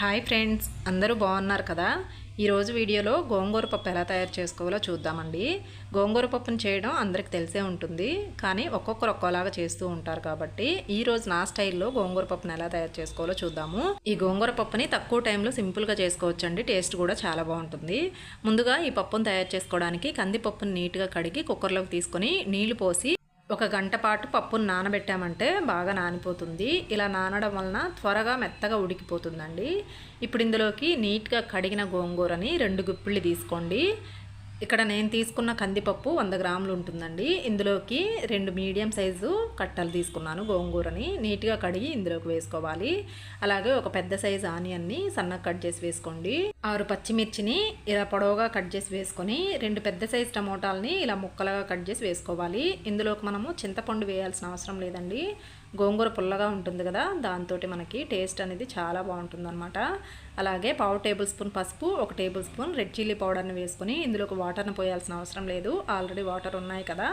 Hi friends అందరూ బాగున్నారు కదా? ఈరోజు వీడియోలో గోంగూర పప్పు ఎలా తయారు చేసుకోవాలో చూద్దామండి. గోంగూర పప్పును చేయడం అందరికి తెలిసే ఉంటుంది కానీ ఒక్కొక్కరు ఒక్కోలాగా చేస్తూ ఉంటారు కాబట్టి ఈ రోజు నా స్టైల్లో గోంగూర పప్పును ఎలా తయారు చేసుకోవాలో చూద్దాము. ఈ గోంగూర పప్పుని తక్కువ టైంలో సింపుల్గా చేసుకోవచ్చండి టేస్ట్ కూడా చాలా బాగుంటుంది. ముందుగా ఈ పప్పును తయారు చేసుకోవడానికి కందిపప్పును నీట్గా కడిగి కుక్కర్లోకి తీసుకొని నీళ్ళు పోసి ఒక గంట పాటు పప్పును నానబెట్టామంటే బాగా నానిపోతుంది. ఇలా నానడం వలన త్వరగా మెత్తగా ఉడికిపోతుందండి. ఇప్పుడు ఇందులోకి నీట్గా కడిగిన గోంగూరని రెండు గుప్పిళ్ళు తీసుకోండి. ఇక్కడ నేను తీసుకున్న కందిపప్పు వంద గ్రాములు ఉంటుందండి. ఇందులోకి రెండు మీడియం సైజు కట్టలు తీసుకున్నాను గోంగూరని. నీట్గా కడిగి ఇందులోకి వేసుకోవాలి. అలాగే ఒక పెద్ద సైజు ఆనియన్ని సన్నగా కట్ చేసి వేసుకోండి. ఆరు పచ్చిమిర్చిని ఇలా పొడవుగా కట్ చేసి వేసుకొని రెండు పెద్ద సైజు టమోటాలని ఇలా ముక్కలుగా కట్ చేసి వేసుకోవాలి. ఇందులోకి మనము చింతపండు వేయాల్సిన అవసరం లేదండి. గోంగూర పుల్లగా ఉంటుంది కదా దాంతో మనకి టేస్ట్ అనేది చాలా బాగుంటుందన్నమాట. అలాగే పావు టేబుల్ స్పూన్ పసుపు ఒక టేబుల్ స్పూన్ రెడ్ చిల్లీ పౌడర్ని వేసుకొని ఇందులోకి వాటర్ని పోయాల్సిన అవసరం లేదు. ఆల్రెడీ వాటర్ ఉన్నాయి కదా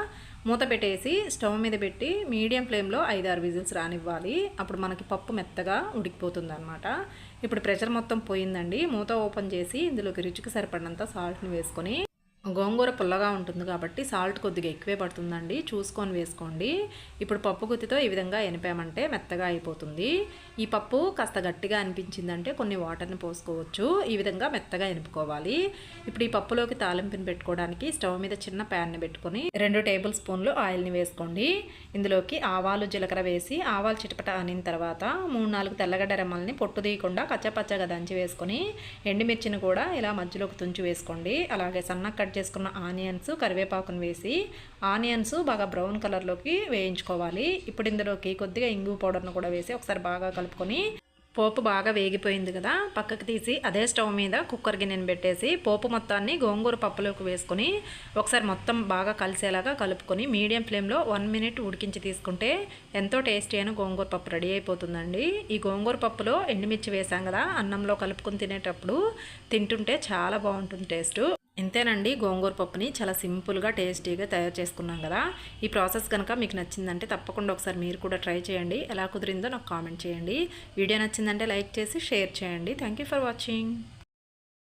మూత పెట్టేసి స్టవ్ మీద పెట్టి మీడియం ఫ్లేమ్లో ఐదారు విజిల్స్ రానివ్వాలి. అప్పుడు మనకి పప్పు మెత్తగా ఉడికిపోతుంది అనమాట ఇప్పుడు ప్రెషర్ మొత్తం పోయిందండి. మూత ఓపెన్ చేసి ఇందులోకి రుచికి సరిపడినంత సాల్ట్ని వేసుకొని గోంగూర పుల్లగా ఉంటుంది కాబట్టి సాల్ట్ కొద్దిగా ఎక్కువే పడుతుందండి. చూసుకొని వేసుకోండి. ఇప్పుడు పప్పు గుత్తితో ఈ విధంగా ఎనిపామంటే మెత్తగా అయిపోతుంది. ఈ పప్పు కాస్త గట్టిగా అనిపించిందంటే కొన్ని వాటర్ని పోసుకోవచ్చు. ఈ విధంగా మెత్తగా ఎనుపుకోవాలి. ఇప్పుడు ఈ పప్పులోకి తాలింపుని పెట్టుకోవడానికి స్టవ్ మీద చిన్న ప్యాన్ని పెట్టుకొని రెండు టేబుల్ స్పూన్లు ఆయిల్ని వేసుకోండి. ఇందులోకి ఆవాలు జీలకర్ర వేసి ఆవాలు చిటపట అనిన తర్వాత మూడు నాలుగు తెల్లగడ్డ రెమ్మల్ని పొట్టు తీయకుండా కచ్చపచ్చగా దంచి వేసుకొని ఎండుమిర్చిని కూడా ఇలా మధ్యలోకి తుంచి వేసుకోండి. అలాగే సన్న కట్ చేసుకున్న ఆనియన్స్ కరివేపాకును వేసి ఆనియన్స్ బాగా బ్రౌన్ కలర్లోకి వేయించుకోవాలి. ఇప్పుడు ఇందులోకి కొద్దిగా ఇంగు పౌడర్ను కూడా వేసి ఒకసారి బాగా కలుపుకొని పోపు బాగా వేగిపోయింది కదా పక్కకు తీసి అదే స్టవ్ మీద కుక్కర్ గిన్నెను పెట్టేసి పోపు మొత్తాన్ని గోంగూర పప్పులోకి వేసుకొని ఒకసారి మొత్తం బాగా కలిసేలాగా కలుపుకొని మీడియం ఫ్లేమ్లో వన్ మినిట్ ఉడికించి తీసుకుంటే ఎంతో టేస్టీ అయిన గోంగూర పప్పు రెడీ అయిపోతుందండి. ఈ గోంగూర పప్పులో ఎండుమిర్చి వేసాం కదా అన్నంలో కలుపుకొని తినేటప్పుడు తింటుంటే చాలా బాగుంటుంది టేస్ట్. ఇంతేనండి గోంగూర పప్పుని చాలా సింపుల్గా టేస్టీగా తయారు చేసుకున్నాం కదా. ఈ ప్రాసెస్ కనుక మీకు నచ్చిందంటే తప్పకుండా ఒకసారి మీరు కూడా ట్రై చేయండి. ఎలా కుదిరిందో నాకు కామెంట్ చేయండి. వీడియో నచ్చిందంటే లైక్ చేసి షేర్ చేయండి. Thank for watching.